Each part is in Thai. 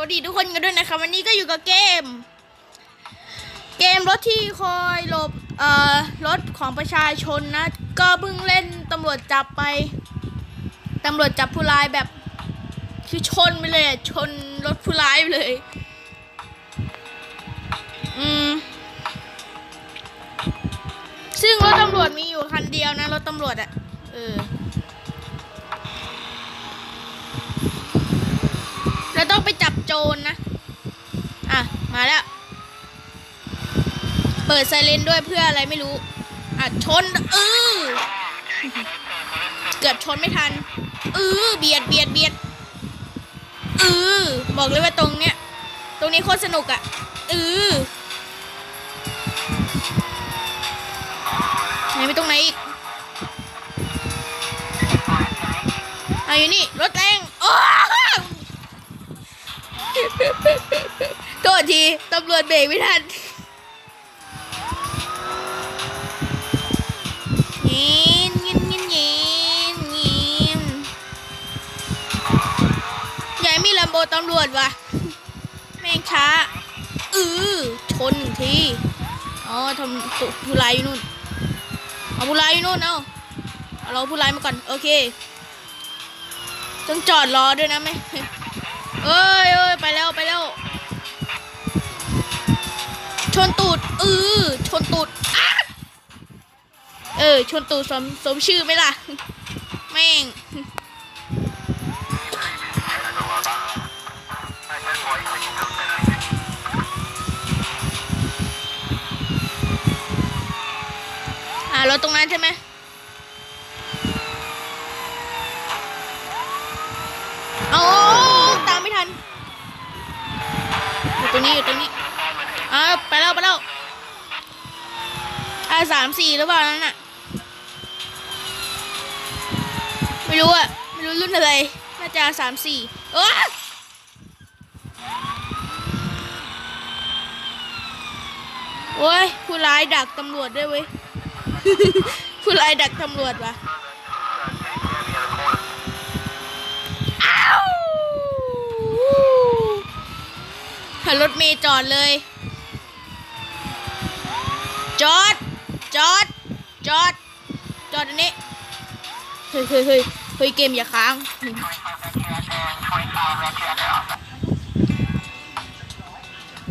วัสดีทุกคนกันด้วยนะคะวันนี้ก็อยู่กับเกม เกมรถที่คอยหลบเอ่อรถของประชาชนนะ ก็เพิ่งเล่นตำรวจจับไปตำรวจจับผู้ร้ายแบบคือชนไปเลยชนรถผู้ร้ายไปเลย อืมซึ่งรถตำรวจมีอยู่คันเดียวนะรถตำรวจอะเออ แล้วต้อง ไปจับโจรนะ อะ มาแล้ว เปิดไซเรนด้วยเพื่ออะไรไม่รู้ อะ ชนเออเกือบชนไม่ทันเออเบียดเบียดเบียดเออบอกเลยว่าตรงเนี้ย ตรงนี้โคตรสนุกอะ่ะเออไหนไปตรงไหนอีกอะอยู่นี่ รถแรงโอ้ โทษที ตำรวจเบรกไม่ทัน ยินยินยินยินยินใหญ่มีลำโบตำรวจวะแม่งช้า อือชนหนึ่งที อ๋อทำตุผู้ร้ายอยู่นู่น เอาผู้ร้ายอยู่นู่นเอาเอาเราผู้ร้ายมาก่อน โอเคต้องจอดรอด้วยนะไหม เอ้ยเอ้ยไปแล้วไปแล้ว ชนตูดเออชนตูดอะเออ ชนตูดสมสมชื่อไหมล่ะ แม่งอ่ารถตรงนั้นใช่ไหมเอา ไม่ทันอยู่ตรงนี้อยู่ตรงนี้อ่าไปแล้วไปแล้วอ่าสามสี่หรือเปล่านั่นน่ะไม่รู้อะไม่รู้รุ่นอะไรน่าจะสามสี่โอ้โอ้ยผู้ร้ายดักตำรวจด้วยเว้ย ผู้ร้ายดักตำรวจวะอ้าว ให้รถเมย์จอดเลย จอด จอด จอด จอดอันนี้ เฮ้ยเฮ้ยเฮ้ยเฮ้ยเกมอย่าค้าง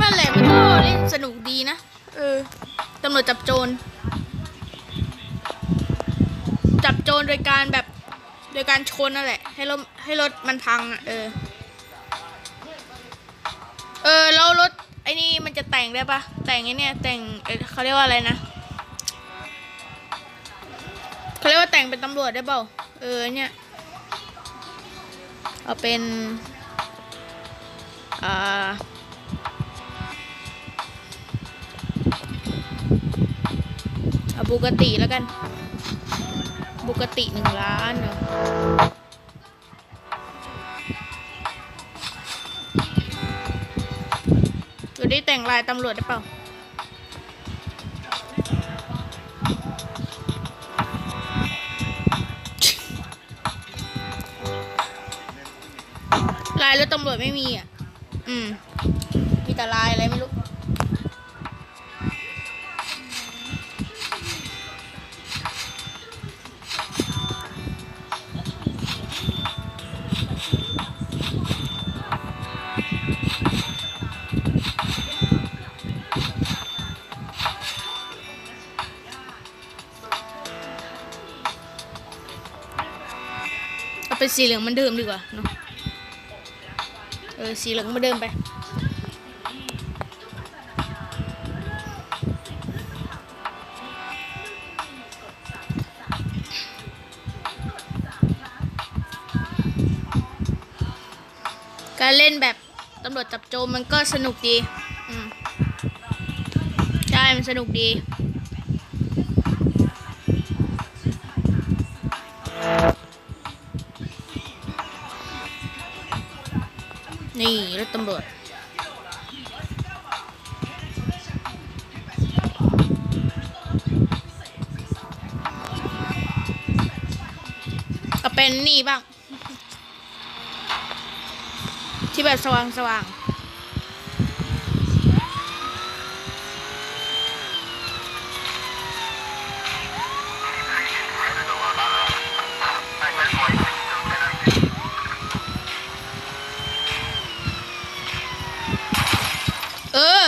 นั่นแหละมันก็เล่นสนุกดีนะ เออ ตำรวจจับโจร จับโจรโดยการแบบ โดยการชนนั่นแหละ ให้รถให้รถมันพังอะ เออ ออแล้วรถไอ้นี่มันจะแต่งได้ปะแต่งไอ้เนี่ยแต่งเเขาเรียกว่าอะไรนะเขาเรียกว่าแต่งเป็นตำรวจได้เปล่าเออเนี่ยเอาเป็นอ่าเอาบุกติแล้วกันบุกติหนึ่งล้านเหรอ ด้แต่งลายตำรวจได้เปล่า ลายรถตำรวจไม่มีอะ อืม มีแต่ลายอะไรไม่รู้ สีเหลืองมันเดิมดีกว่าเนาะเออสีเหลืองมาเดิมไปการเล่นแบบตำรวจจับโจรมันก็สนุกดี อืม ใช่ มันสนุกดี นี่รถตำรวจเอาเป็นนี่บ้างทที่แบบสว่างสว่าง ออ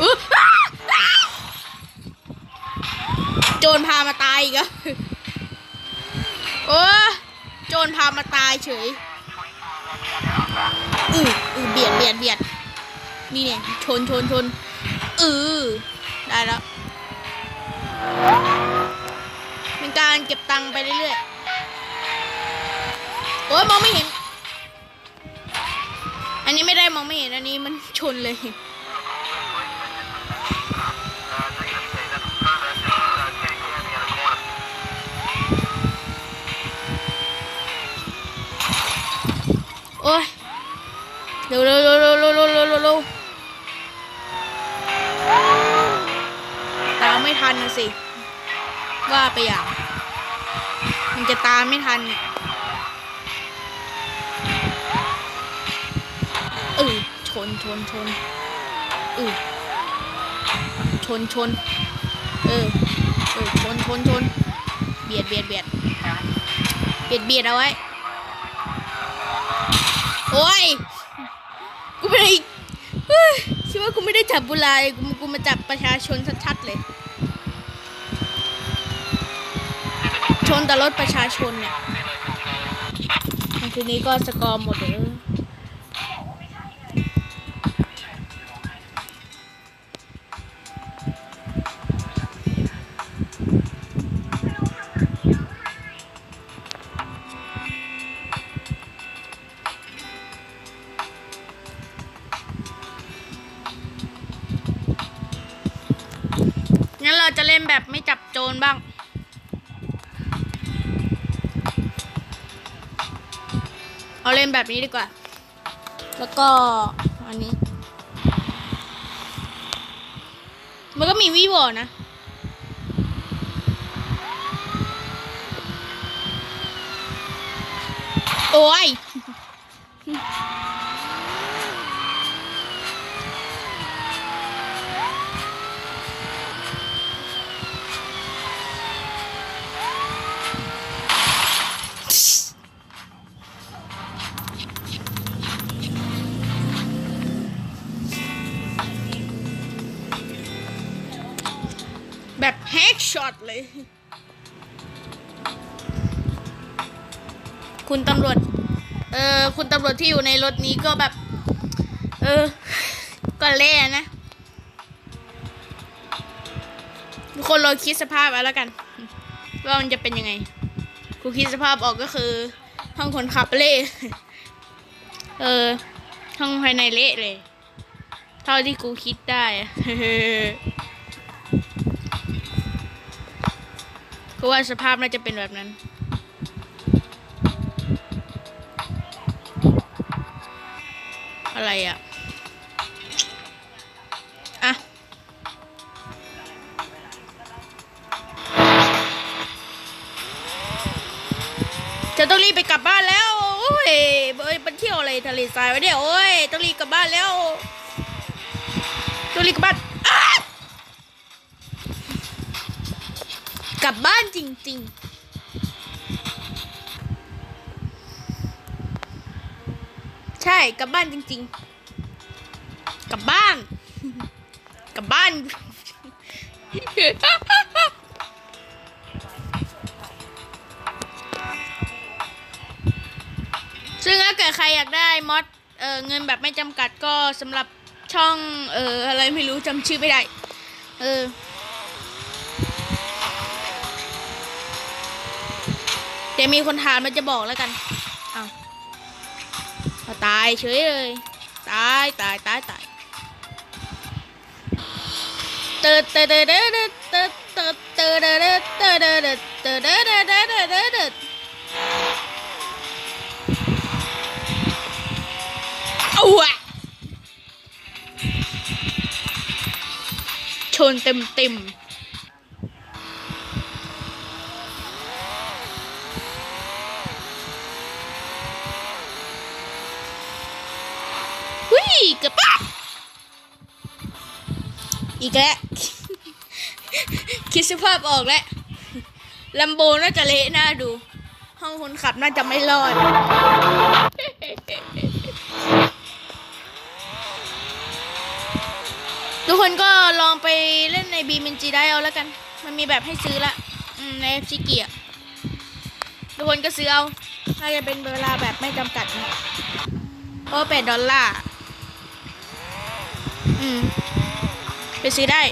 อุ๊ยอ้าอ้าโจรพามาตายอีกอะโอ้โจรพามาตายเฉยอืออือเบียดเบียดเบียด นี่เนี่ยชนชนชนเออได้แล้วเป็นการเก็บตังค์ไปเรื่อยๆโอ้ยมองไม่เห็น อันนี้ไม่ได้มองไม่เห็นอันนี้มันชนเลยโอ้ยเร็วเร็วเร็วเร็วเร็วเร็วเร็วเร็วเร็วตามไม่ทันนะ สิ ว่าไปอย่าง มันจะตามไม่ทันเออชนชนชนเออชนชน เออเออชนชนชน เบียดเบียดเบียดเบียดเบียดเอาไว้ โอ้ย กูไม่ได้คิดว่ากูไม่ได้จับบุหรายกูกูมาจับประชาชนชัดๆเลย ชนแต่รถประชาชนเนี่ยทีนี้ก็สกอร์หมดเลยงั้นเราจะเล่นแบบไม่จับโจรบ้าง เอาเล่นแบบนี้ดีกว่า แล้วก็อันนี้ มันก็มีวีโวนะโอ้ย อตเลย คุณตำรวจ เออ คุณตำรวจที่อยู่ในรถนี้ก็แบบ เออ ก็เล่นะ ทุกคนเราคิดสภาพเอาแล้วกัน ว่ามันจะเป็นยังไงกูคิดสภาพออกก็คือ ห้องคนขับเละเออ ห้องภายในเละเลย เท่าที่กูคิดได้ อะว่าสภาพน่าจะเป็นแบบนั้น อะไรอะ อะ จะต้องรีบไปกลับบ้านแล้ว โอ้ยเอ้ยไปเที่ยวอะไรทะเลทรายวะเนี่ยโอ้ย ต้องรีบกลับบ้านแล้ว ต้องรีบกลับบ้านอ้ากลับบ้าน จริงๆใช่กลับบ้านจริง ๆ กลับบ้าน กลับบ้านซึ่งถ้าเกิดใครอยากได้มอดเออเงินแบบไม่จำกัดก็สำหรับช่อง เอออะไรไม่รู้จำชื่อไม่ได้ เออ มีคนถามมันจะบอกแล้วกัน เอาเอาตายเฉยเลย ตายตายตายตายเติร์ดเติร์ดเติร์ดเติร์ดเติร์ดเติร์ดเติร์ดเติร์ดเติร์ดเติร์ดเติร์ดเติร์ดเติร์ดเติร์ดเติร์ดเติร์ดเอ้าอ้วะชนเต็มเต็มๆหุ้ยเกือบปะ อีกแล้ว คิดสภาพออกแล้วลัมโบน่าจะเละน่าดู ห้องคนขับน่าจะไม่รอด ทุกคนก็ลองไปเล่นในบีมินจีได้เอาแล้วกัน มันมีแบบให้ซื้อละอืมในชิเกียทุกคนก็ซื้อเอา น่าจะเป็นเวลาแบบไม่จำกัดนะเพราะแปดดอลลาร์ อืม ไปซื้อได้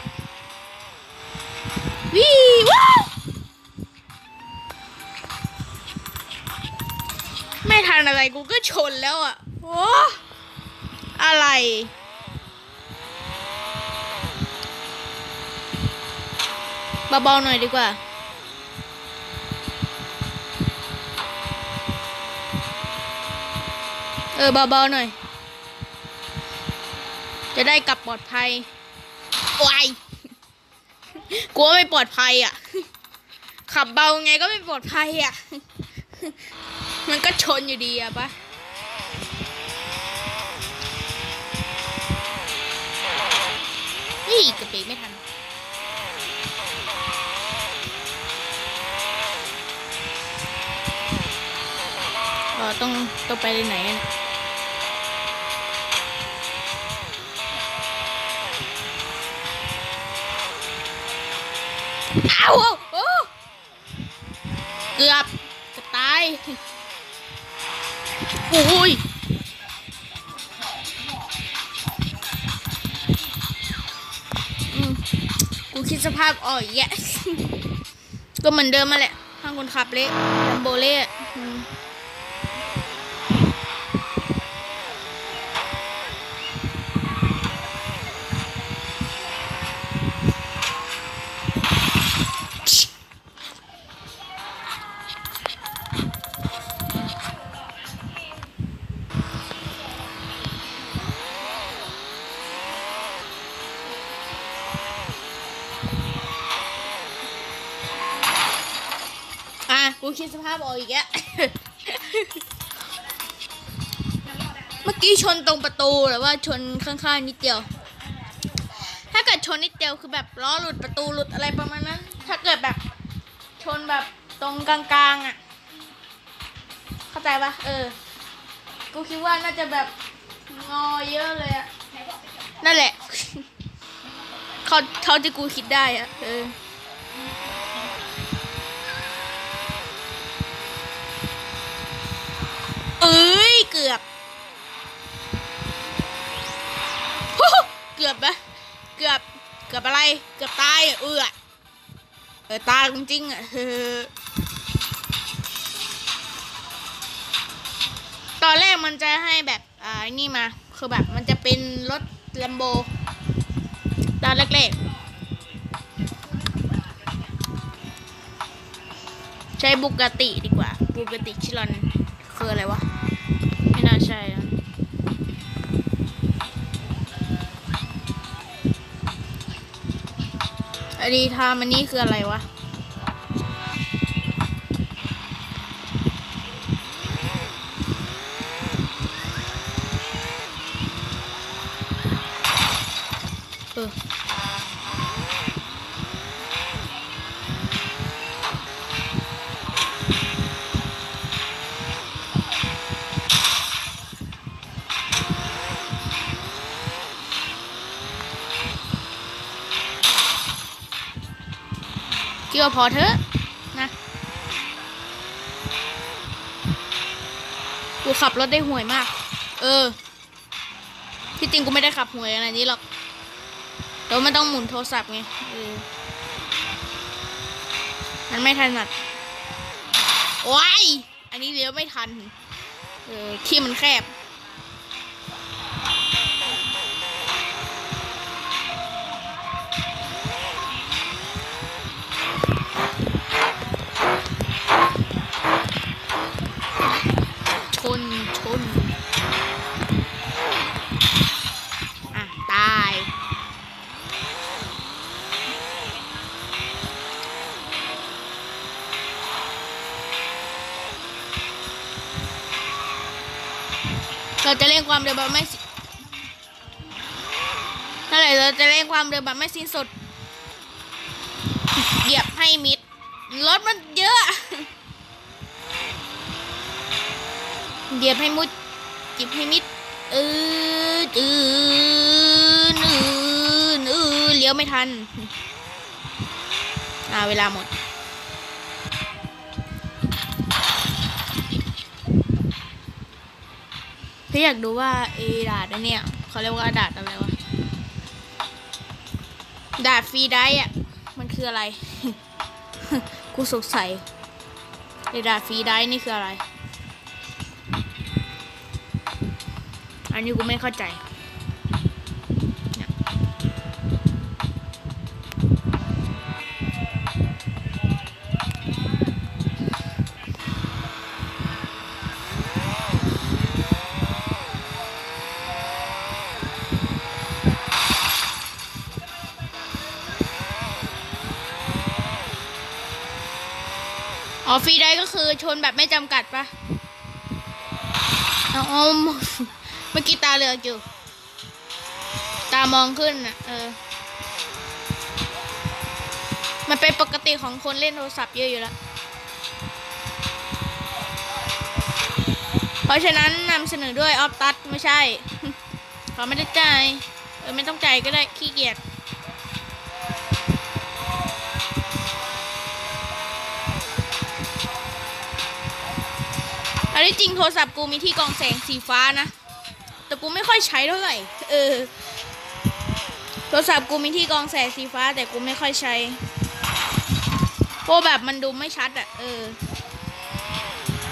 วิว้าไม่ทันอะไรกูก็ชนแล้วอะโอ้อะไร เบาๆหน่อยดีกว่าเออเบาๆหน่อย จะได้กลับปลอดภัย โอ้ยกลัวไม่ปลอดภัยอะ ขับเบาไงก็ไม่ปลอดภัยอะ มันก็ชนอยู่ดีอะปะนี่กระเบรกไม่ทันเราต้องต้องไปไหนาวโอ้เกือบจะตายโอ้ยกูคิดสภาพอ๋อีกแยะก็เหมือนเดิมมาแหละ ข้างคนขับเละลัมโบเล คิดสภาพออกอีกแล้วเมื่อกี้ชนตรงประตูหรือว่าชนข้างๆนิดเดียว ถ้าเกิดชนนิดเดียวคือแบบล้อหลุดประตูหลุดอะไรประมาณนั้น ถ้าเกิดแบบชนแบบตรงกลางๆอะ เข้าใจปะเออ กูคิดว่าน่าจะแบบงอเยอะเลยอะ นั่นแหละ เขาเท่าที่กูคิดได้อะ เออ เอ้ย เกือบ เกือบปะเกือบ เกือบอะไร เกือบตายอะเออเออตายจริงๆอะเออตอนแรกมันจะให้แบบ อ่า นี่มา คือแบบมันจะเป็นรถแลมโบ ตอนแรกๆ ใช้บุกติดีกว่า บุกติชิลอน คืออะไรวะ ไม่น่าใช่นะอดีทามันนี้คืออะไรวะ คิดว่าพอเถอะนะกูขับรถได้ห่วยมาก เออ ที่จริงกูไม่ได้ขับห่วยอะไรนี้หรอกแต่ว่ามันต้องหมุนโทรศัพท์ไงออมันไม่ถนัดโอ้ยอันนี้เลี้ยวไม่ทัน เออที่มันแคบ เราจะเร่งความเร็วแบบไม่เท่าไหร่เราจะเร่งความเร็วแบบไม่สิ้นสุด เหยียบให้มิด รถมันเยอะ เหยียบให้มุดเหยียบให้มิดเออเออเออเออเลี้ยวไม่ทัน อ่าเวลาหมด พี่อยากดูว่าไอ้ดาดเนี่ยเขาเรียกว่าดาดอะไรวะดาดฟรีได้อะมันคืออะไร กูสงสัยไอ้ดาดฟรีได้นี่คืออะไร อันนี้กูไม่เข้าใจ ออฟรีได้ก็คือชนแบบไม่จำกัดปะเอาเอเมื่อกี้ตาเหลือกอยู่ ตามองขึ้นอะ เออ มันเป็นปกติของคนเล่นโทรศัพท์เยอะอยู่แล้ว เพราะฉะนั้นนำเสนอด้วยออฟตัดไม่ใช่เขาไม่ได้ใจเออไม่ต้องใจก็ได้ขี้เกียจ อันนี้จริงโทรศัพท์กูมีที่กองแสงสีฟ้านะ แต่กูไม่ค่อยใช้เท่าไหร่ เออ โทรศัพท์กูมีที่กองแสงสีฟ้า แต่กูไม่ค่อยใช้เพราะแบบมันดูไม่ชัดอะเออ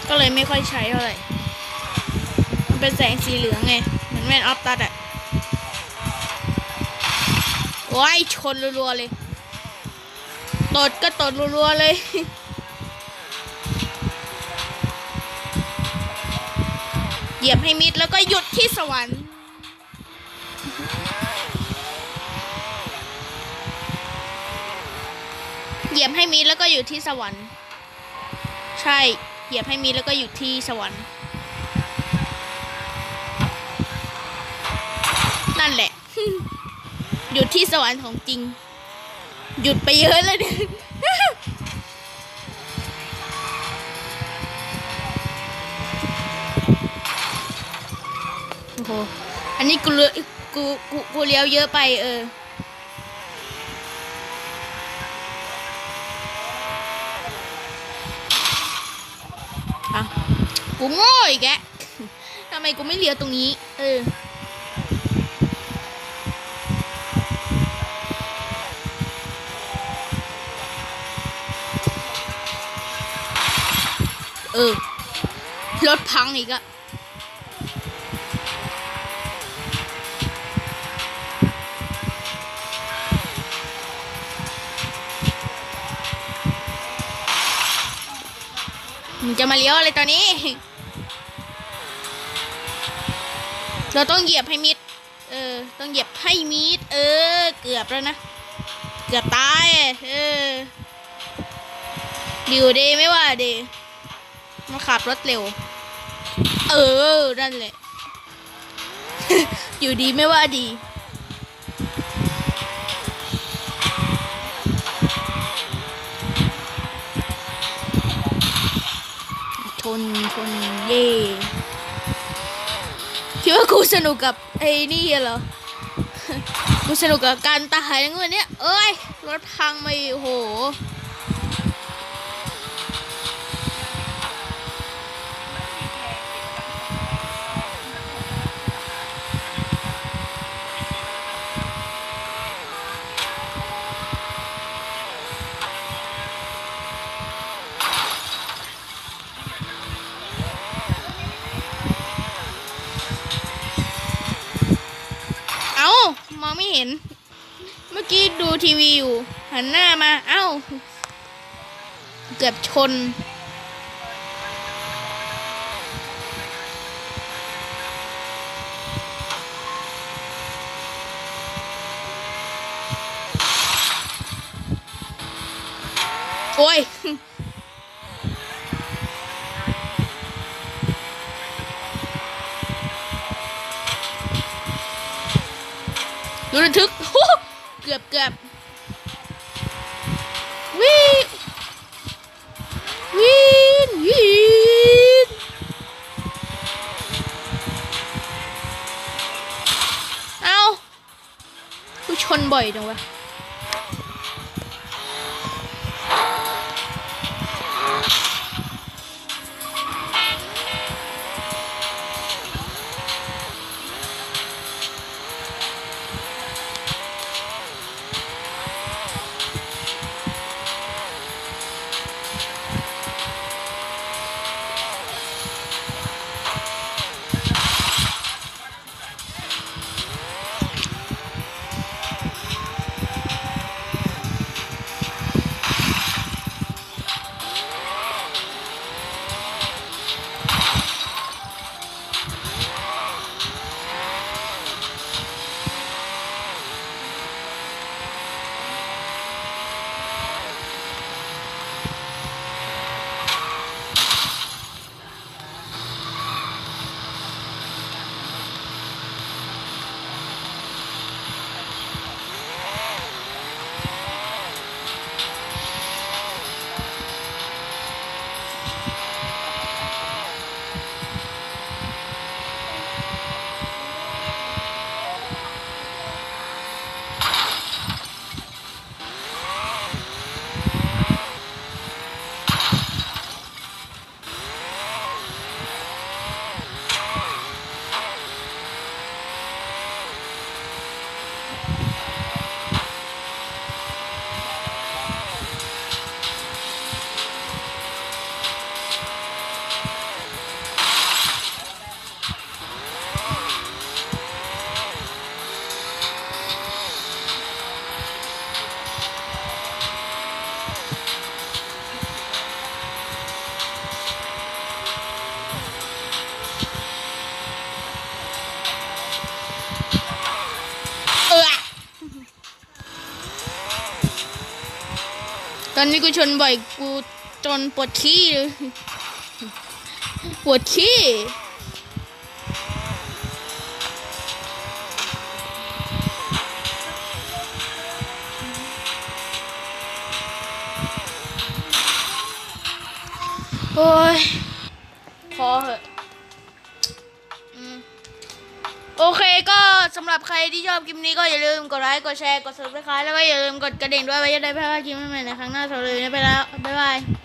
ก็เลยไม่ค่อยใช้เท่าไหร่ มันเป็นแสงสีเหลืองไง เหมือนแว่นออฟตัดอะโอ้ยชนรัวๆเลย ตดก็ตดรัวๆเลย เหยียบให้มิดแล้วก็หยุดที่สวรรค์ เหยียบให้มิดแล้วก็อยู่ที่สวรรค์ ใช่ เหยียบให้มิดแล้วก็อยู่ที่สวรรค์ นั่นแหละ หยุดที่สวรรค์ของจริง หยุดไปเยอะเลยเนี่ย อันนี้กูเลือกกูกูกูเลี้ยวเยอะไปเออ อะ กูโง่อีกแกะทำไมกูไม่เลี้ยวตรงนี้ เออเออรถพังอีกอะ มึงจะมาเลี้ยวอะไรตอนนี้ เราต้องเหยียบให้มิด เออ ต้องเหยียบให้มิด เออ เกือบแล้วนะ เกือบตาย เออดิวดีไม่ว่าดีมาขับรถเร็ว เออ นั่นแหละ อยู่ดีไม่ว่าดี ชนชนเย่คิดว่ากูสนุกกับไอ้นี่เหรอ กูสนุกกับการตายอย่างเงี้นเนี่ยเอ้ย รถพังไปโอ้โห ทีวีอยู่ หันหน้ามา เอ้า เกือบชน โอ้ยดูระทึกเกือบเกือบ วิวินวินเอากูชนบ่อยจังวะ อนนี้กูชนบ่อยกูจนปวดขี้ปวดขี้โอ้ย นี้ก็อย่าลืมกดไลค์กดแชร์กด subscribe แล้วก็อย่าลืมกดกระดิ่งด้วยไว้จะได้ไม่พลาดคลิปใหม่ๆในครั้งหน้าสำหรับวันนี้ไปแล้วบ๊ายบาย